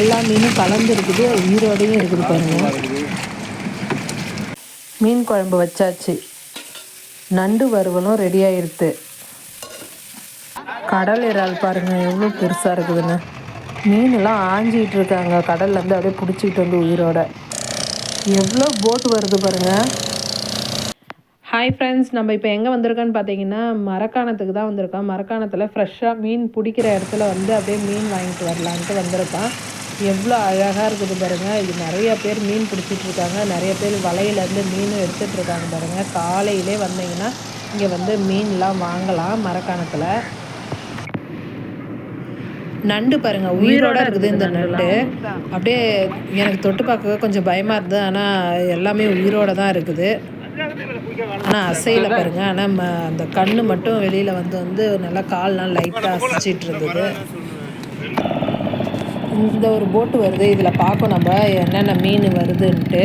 எல்லா மீனும் கலந்து இருக்குது உயிரோடையும் இருக்குது பாருங்க. மீன் குழம்பு வச்சாச்சு. நண்டு வறுவலும் ரெடி ஆயிருது கடல் இறால் பாருங்க எவ்வளோ பெருசாக இருக்குதுன்னு. மீனெல்லாம் ஆஞ்சிக்கிட்டு இருக்காங்க. கடல்லேருந்து அப்படியே பிடிச்சிக்கிட்டு வந்து உயிரோட. எவ்வளோ போட் வருது பாருங்க. ஹாய் ஃப்ரெண்ட்ஸ் நம்ம இப்போ எங்கே வந்திருக்கோன்னு பார்த்தீங்கன்னா மரக்காணத்துக்கு தான் வந்திருக்கோம். மரக்காணத்தில் ஃப்ரெஷ்ஷாக மீன் பிடிக்கிற இடத்துல வந்து அப்படியே மீன் வாங்கிட்டு வரலான்ட்டு வந்திருக்கோம். எவ்வளோ அழகாக இருக்குது பாருங்கள் இது நிறைய பேர் மீன் பிடிச்சிட்டு இருக்காங்க. நிறைய பேர் வலையிலேருந்து மீனும் எடுத்துகிட்டு இருக்காங்க பாருங்கள் காலையிலே வந்தீங்கன்னா இங்கே வந்து மீன்லாம் வாங்கலாம் மரக்கணக்கில் நண்டு பாருங்க உயிரோட இருக்குது இந்த நண்டு. அப்படியே எனக்கு தொட்டு பார்க்க கொஞ்சம் பயமாக இருந்தது ஆனால் எல்லாமே உயிரோட தான் இருக்குது. ஆனால் அசையில் பாருங்கள் ஆனால் ம அந்த கண்ணு மட்டும் வெளியில் வந்து வந்து நல்லா கால்லாம் லைட்டாக அசைச்சிட்டு இருந்தது. இந்த ஒரு போட்டு வருது. இதில் பார்க்கும் நம்ம என்னென்ன மீன் வருதுன்ட்டு.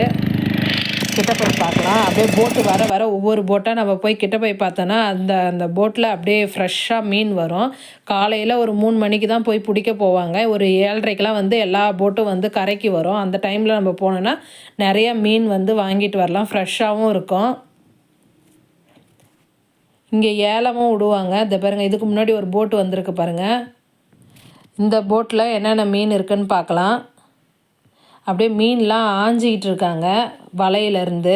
கிட்ட போய் பார்க்கலாம். அப்படியே போட்டு வர வர ஒவ்வொரு போட்டாக நம்ம போய் கிட்ட போய் பார்த்தோன்னா அந்த அந்த போட்டில் அப்படியே ஃப்ரெஷ்ஷாக மீன் வரும். காலையில் ஒரு மூணு மணிக்கு தான் போய் பிடிக்க போவாங்க. ஒரு ஏழரைக்கெலாம் வந்து எல்லா போட்டும் வந்து கரைக்கு வரும். அந்த டைமில் நம்ம போனோன்னா நிறைய மீன் வந்து வாங்கிட்டு வரலாம். ஃப்ரெஷ்ஷாகவும் இருக்கும். இங்கே ஏலமும் விடுவாங்க. இந்த பாருங்கள் இதுக்கு முன்னாடி ஒரு போட்டு வந்திருக்கு பாருங்கள் இந்த போட்டில் என்னென்ன மீன் இருக்குன்னு பார்க்கலாம். அப்படியே மீன்லாம் ஆஞ்சிக்கிட்டு இருக்காங்க வலையிலேருந்து.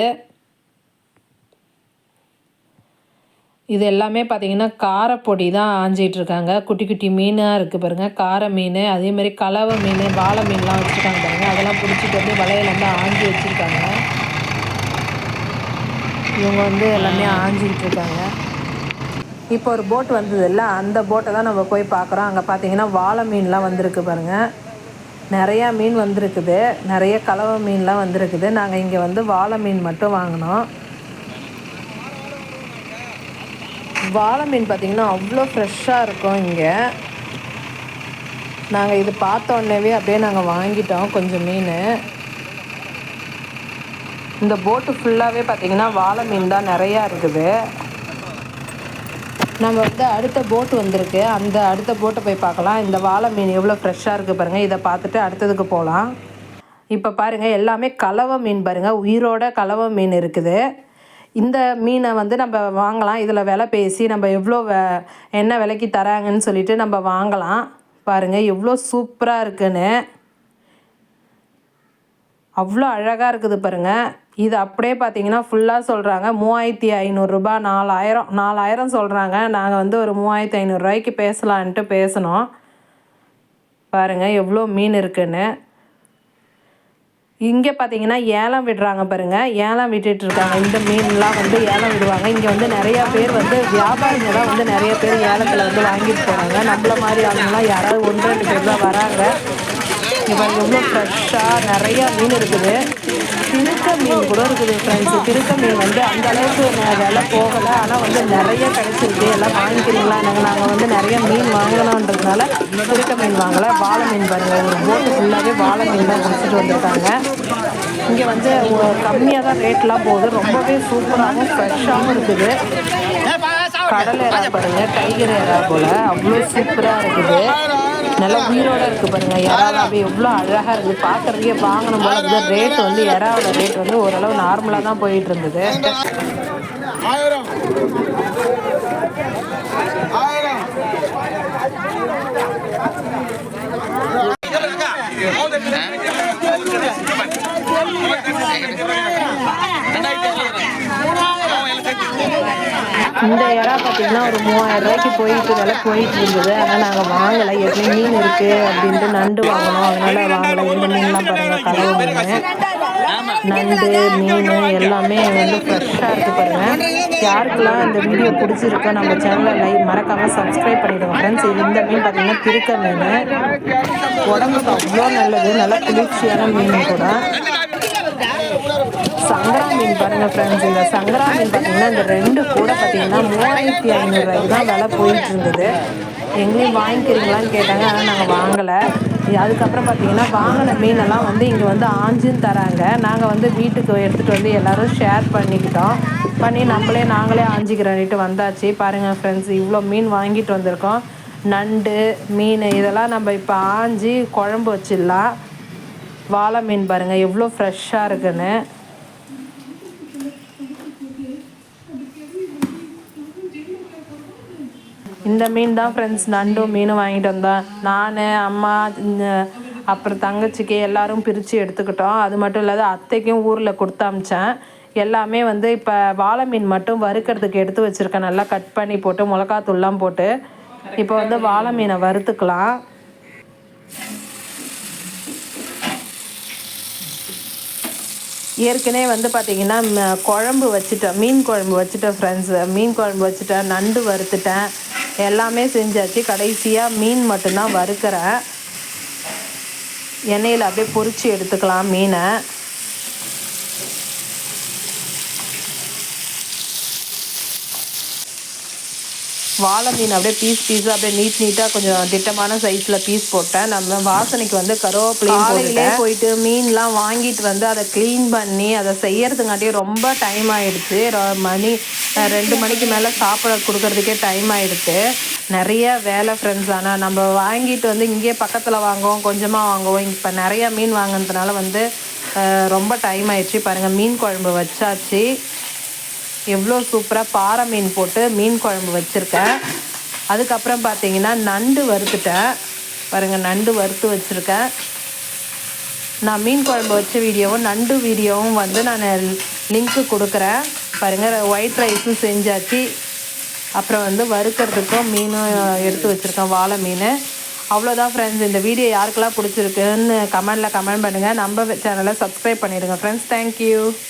இது எல்லாமே பார்த்திங்கன்னா காரப்பொடி தான் ஆஞ்சிட்டு இருக்காங்க. குட்டி குட்டி மீனாக இருக்குது பாருங்கள் கார மீன் அதேமாதிரி கலவை மீன் வாழை மீன்லாம் வச்சுருக்காங்க பாருங்கள் அதெல்லாம் பிடிச்சிட்டு வந்து வலையிலேருந்து ஆஞ்சி வச்சுருக்காங்க. இவங்க வந்து எல்லாமே ஆஞ்சிக்கிட்டு இருக்காங்க. இப்போ ஒரு போட் வந்ததில்ல. அந்த போட்டை தான் நம்ம போய் பார்க்குறோம். அங்கே பார்த்தீங்கன்னா வாழை மீன்லாம் வந்திருக்கு பாருங்கள் நிறையா மீன் வந்திருக்குது. நிறைய கலவை மீன்லாம் வந்திருக்குது. நாங்கள் இங்கே வந்து வாழை மீன் மட்டும் வாங்கினோம். வாழை மீன் பார்த்திங்கன்னா அவ்வளோ ஃப்ரெஷ்ஷாக இருக்கும் இங்கே. நாங்கள் இது பார்த்த உடனேவே அப்படியே நாங்கள் வாங்கிட்டோம் கொஞ்சம் மீன். இந்த போட்டு ஃபுல்லாகவே பார்த்திங்கன்னா வாழை மீன் தான் நிறையா இருக்குது. நம்ம வந்து அடுத்த போட்டு வந்திருக்கு. அந்த அடுத்த போட்டை போய் பார்க்கலாம். இந்த வாழை மீன் எவ்வளோ ஃப்ரெஷ்ஷாக இருக்குது பாருங்கள் இதை பார்த்துட்டு அடுத்ததுக்கு போகலாம். இப்போ பாருங்கள் எல்லாமே கலவை மீன் பாருங்கள் உயிரோட கலவை மீன் இருக்குது. இந்த மீனை வந்து நம்ம வாங்கலாம். இதில் விலை பேசி நம்ம எவ்வளோ வ என்ன விலைக்கு தராங்கன்னு சொல்லிட்டு நம்ம வாங்கலாம். பாருங்கள் எவ்வளோ சூப்பராக இருக்குன்னு. அவ்வளோ அழகாக இருக்குது பாருங்கள் இது அப்படியே பார்த்தீங்கன்னா ஃபுல்லாக சொல்கிறாங்க மூவாயிரத்தி ஐநூறுரூபா நாலாயிரம் நாலாயிரம் சொல்கிறாங்க நாங்கள் வந்து ஒரு மூவாயிரத்தி ஐநூறுரூவாய்க்கு பேசலான்ட்டு பேசினோம். பாருங்கள் எவ்வளோ மீன் இருக்குன்னு. இங்கே பார்த்தீங்கன்னா ஏலம் விடுறாங்க பாருங்கள் ஏலம் விட்டுட்டு இருக்காங்க. இந்த மீன்லாம் வந்து ஏலம் விடுவாங்க. இங்கே வந்து நிறையா பேர் வந்து வியாபாரிங்க தான் வந்து நிறைய பேர் ஏலத்தில் வந்து வாங்கிட்டு போகிறாங்க நம்மள மாதிரி ஆளுங்களாம் யாராவது ஒன்று ரெண்டு பேர் தான் வராங்க. இங்கே எவ்வளோ ஃப்ரெஷ்ஷாக நிறையா மீன் இருக்குது. திருக்க மீன் கூட இருக்குது ஃப்ரெண்ட்ஸ் திருக்க மீன் வந்து அந்த அளவுக்கு விலை போகலை. ஆனால் வந்து நிறைய கிடைச்சிருக்கு. எல்லாம் வாங்கிக்கிறீங்களா? நாங்கள் நாங்கள் வந்து நிறைய மீன் வாங்கணுன்றதுனால திருக்க மீன் வாங்கலை. வாழை மீன் பாருங்கள் ஒரு போட்டு ஃபுல்லாகவே வாழை மீன் தான் பிடிச்சிட்டு வந்திருக்காங்க. இங்கே வந்து கம்மியாக தான் ரேட்லாம் போகுது. ரொம்பவே சூப்பராகவும் ஃப்ரெஷ்ஷாகவும் இருக்குது. கடல் ஏறா பாருங்க. டைகர் ஏறா போல். அவ்வளோ சூப்பராக இருக்குது. நல்லா உயிரோட இருக்குது பாருங்கள் இறாவே எவ்வளோ அழகாக இருக்குது பார்க்குறதுக்கே வாங்கணும் போல ரேட் வந்து இறாவோட ரேட் வந்து ஓரளவு நார்மலாக தான் போயிட்டு இருந்தது. இந்த இறா பார்த்தீங்கன்னா ஒரு மூவாயிரம் ரூபாய்க்கு போயிட்டு விலை போயிட்டு இருந்தது. ஆனால் நாங்கள் வாங்கலை. எப்படி மீன் இருக்குது அப்படின்ட்டு நண்டு வாங்கணும். அதனால் வாங்கலை. இந்த மீன்லாம் பாருங்கள் கலவு மீன். நண்டு மீன் எல்லாமே வந்து ஃப்ரெஷ்ஷாக இருக்குது பாருங்கள் யாருக்கெல்லாம் இந்த வீடியோ பிடிச்சிருக்கோ நம்ம சேனலில் லைக் மறக்காமல் சப்ஸ்கிரைப் பண்ணிவிடுவோம் ஃப்ரெண்ட்ஸ் இது இந்த மீன் பார்த்தீங்கன்னா திருக்க மீன். உடம்புக்கு அவ்வளோ நல்லது. நல்லா குளிர்ச்சியான மீன் கூட. சங்கரா மீன் பாருங்கள் ஃப்ரெண்ட்ஸ் இந்த சங்கரா மீன் பார்த்தீங்கன்னா இந்த ரெண்டு கூட பார்த்தீங்கன்னா மூவாயிரத்தி ஐநூறுரூவாய்க்கு தான் விலை போயிட்டு இருந்தது எங்கேயும் வாங்கிக்கிறீங்களான்னு கேட்டாங்க ஆனால் நாங்கள் வாங்கலை. அதுக்கப்புறம் பார்த்தீங்கன்னா வாங்கின மீனெல்லாம் வந்து இங்கே வந்து ஆஞ்சுன்னு தராங்க. நாங்கள் வந்து வீட்டுக்கு எடுத்துகிட்டு வந்து எல்லோரும் ஷேர் பண்ணிக்கிட்டோம். பண்ணி நம்மளே நாங்களே ஆஞ்சிக்கிறோன்ட்டு வந்தாச்சு. பாருங்கள் ஃப்ரெண்ட்ஸ் இவ்வளோ மீன் வாங்கிட்டு வந்திருக்கோம். நண்டு மீன் இதெல்லாம் நம்ம இப்போ ஆஞ்சி குழம்பு வச்சிடலாம். வாழை மீன் பாருங்கள் எவ்வளோ ஃப்ரெஷ்ஷாக இருக்குன்னு. இந்த மீன் தான் ஃப்ரெண்ட்ஸ் நண்டும் மீன் வாங்கிட்டு வந்தேன் நான் அம்மா இந்த அப்புறம் தங்கச்சிக்கு எல்லாரும் பிரித்து எடுத்துக்கிட்டோம். அது மட்டும் இல்லாத அத்தைக்கும் ஊரில் கொடுத்து அமிச்சேன். எல்லாமே வந்து இப்போ வாழை மீன் மட்டும் வறுக்கிறதுக்கு எடுத்து வச்சுருக்கேன். நல்லா கட் பண்ணி போட்டு மிளகாத்தூள்லாம் போட்டு. இப்போ வந்து வாழை மீனை வறுத்துக்கலாம். ஏற்கனவே வந்து பார்த்திங்கன்னா ம- குழம்பு வச்சுட்டேன் மீன் குழம்பு வச்சுட்டேன் ஃப்ரெண்ட்ஸு மீன் குழம்பு வச்சுட்டேன் நண்டு வறுத்துட்டேன். எல்லாமே செஞ்சாச்சு. கடைசியாக மீன் மட்டும்தான் வறுக்கிறேன். எண்ணெயில் அப்படியே பொறிச்சு எடுத்துக்கலாம் மீனை. வாழை மீன் அப்படியே பீஸ் பீஸாக அப்படியே நீட் நீட்டாக கொஞ்சம் திட்டமான சைஸில் பீஸ் போட்டேன். நம்ம வாசனைக்கு வந்து கருவேப்பிலையும் காலையிலே போயிட்டு மீன்லாம் வாங்கிட்டு வந்து அதை க்ளீன் பண்ணி அதை செய்யறதுங்காட்டியும் ரொம்ப டைம் ஆயிடுச்சு. மணி ரெண்டு மணிக்கு மேலே சாப்பிட கொடுக்கறதுக்கே டைம் ஆயிடுச்சு. நிறைய வேலை ஃப்ரெண்ட்ஸ் ஆனால் நம்ம வாங்கிட்டு வந்து இங்கேயே பக்கத்தில் வாங்குவோம் கொஞ்சமாக வாங்குவோம். இப்போ நிறைய மீன் வாங்கினதுனால வந்து ரொம்ப டைம் ஆயிடுச்சு. பாருங்கள் மீன் குழம்பு வச்சாச்சு. எவ்வளோ சூப்பராக பாறை மீன் போட்டு மீன் குழம்பு வச்சுருக்கேன். அதுக்கப்புறம் பார்த்தீங்கன்னா நண்டு வறுத்துட்டேன். பாருங்கள் நண்டு வறுத்து வச்சுருக்கேன். நான் மீன் குழம்பு வச்ச வீடியோவும் நண்டு வீடியோவும் வந்து நான் லிங்க்கு கொடுக்குறேன். பாருங்கள் ஒயிட் ரைஸும் செஞ்சாச்சு. அப்புறம் வந்து வறுக்கிறதுக்கும் மீனும் எடுத்து வச்சுருக்கேன் வாழை மீன். அவ்வளோதான் ஃப்ரெண்ட்ஸ் இந்த வீடியோ யாருக்கெல்லாம் பிடிச்சிருக்குன்னு கமெண்டில் கமெண்ட் பண்ணுங்கள் நம்ம சேனலை சப்ஸ்கிரைப் பண்ணிடுங்க. Friends thank you